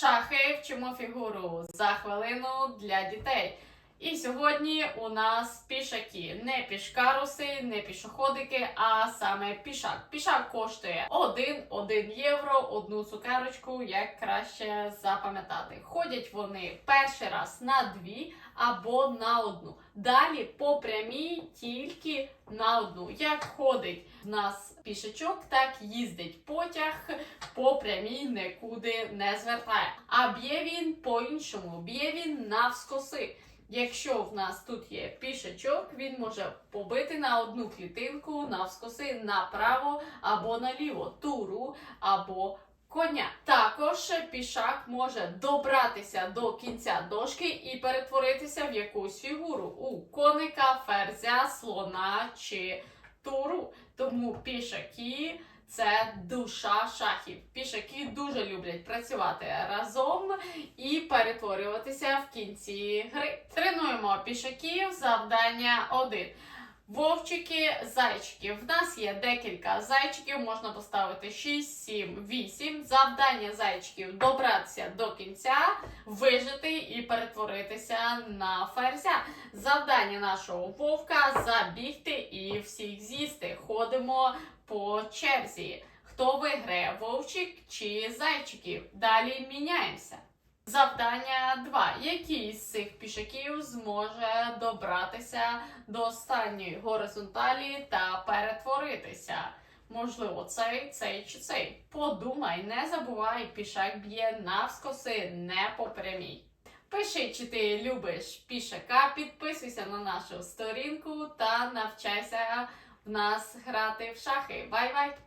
Шахи вчимо фігуру за хвилину для дітей. І сьогодні у нас пішаки. Не пішкаруси, не пішоходики, а саме пішак. Пішак коштує 1, 1 євро, одну цукерочку, як краще запам'ятати. Ходять вони перший раз на дві або на одну. Далі по прямій тільки на одну. Як ходить в нас пішачок, так їздить потяг по прямій нікуди не звертає. А б'є він по-іншому, б'є він навскоси. Якщо в нас тут є пішачок, він може побити на одну клітинку навскоси направо або наліво, туру або коня. Також пішак може добратися до кінця дошки і перетворитися в якусь фігуру у коника, ферзя, слона чи туру. Тому пішаки це душа шахів. Пішаки дуже люблять працювати разом і перетворюватися в кінці гри. Тренуємо пішаків. Завдання 1. Вовчики, зайчики. В нас є декілька зайчиків, можна поставити 6, 7, 8. Завдання зайчиків добратися до кінця, вижити і перетворитися на ферзя. Завдання нашого вовка забігти і всіх з'їсти. Ходимо по черзі. Хто виграє, вовчик чи зайчиків? Далі міняємося. Завдання 2. Який з цих пішаків зможе добратися до останньої горизонталі та перетворитися? Можливо, цей, цей чи цей. Подумай, не забувай, пішак б'є навскоси, не по прямій. Пиши, чи ти любиш пішака, підписуйся на нашу сторінку та навчайся в нас грати в шахи. Бай-бай!